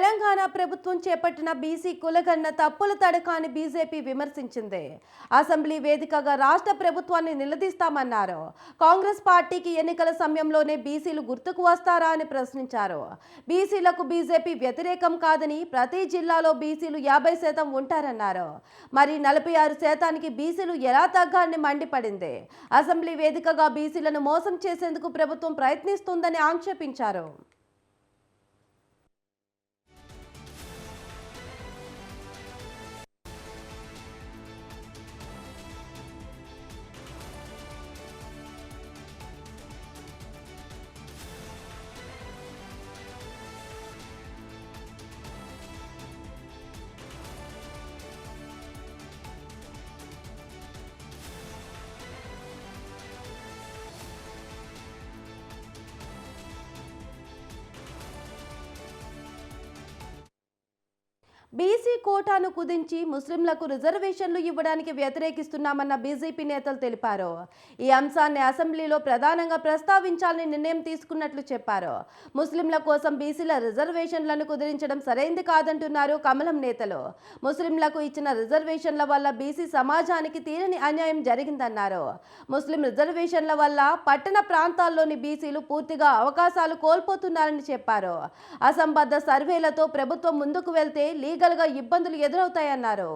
తెలంగాణ ప్రభుత్వం చేపట్టిన బీసీ కులగన్న తప్పుల తడకాన్ని బీజేపీ విమర్శించింది. అసెంబ్లీ వేదికగా రాష్ట్ర ప్రభుత్వాన్ని నిలదీస్తామన్నారు. కాంగ్రెస్ పార్టీకి ఎన్నికల సమయంలోనే బీసీలు గుర్తుకు వస్తారా అని ప్రశ్నించారు. బీసీలకు బీజేపీ వ్యతిరేకం కాదని ప్రతి జిల్లాలో బీసీలు యాభై శాతం ఉంటారన్నారు. మరి నలభై ఆరు శాతానికి బీసీలు ఎలా తగ్గాలని మండిపడింది? అసెంబ్లీ వేదికగా బీసీలను మోసం చేసేందుకు ప్రభుత్వం ప్రయత్నిస్తుందని ఆక్షేపించారు. బీసీ కోటాను కుదించి ముస్లింలకు రిజర్వేషన్లు ఇవ్వడానికి వ్యతిరేకిస్తున్నామన్న బీజేపీ నేతలు తెలిపారు. ఈ అంశాన్ని అసెంబ్లీలో ప్రధానంగా ప్రస్తావించాలని నిర్ణయం తీసుకున్నట్లు చెప్పారు. ముస్లింల కోసం బీసీల రిజర్వేషన్లను కుదిరించడం సరైంది కాదంటున్నారు కమలం నేతలు. ముస్లింలకు ఇచ్చిన రిజర్వేషన్ల వల్ల బీసీ సమాజానికి తీరని అన్యాయం జరిగిందన్నారు. ముస్లిం రిజర్వేషన్ల వల్ల పట్టణ ప్రాంతాల్లోని బీసీలు పూర్తిగా అవకాశాలు కోల్పోతున్నారని చెప్పారు. అసంబద్ధ సర్వేలతో ప్రభుత్వం ముందుకు వెళ్తే లీగ్ లీగల్గా ఇబ్బందులు ఎదురవుతాయన్నారు.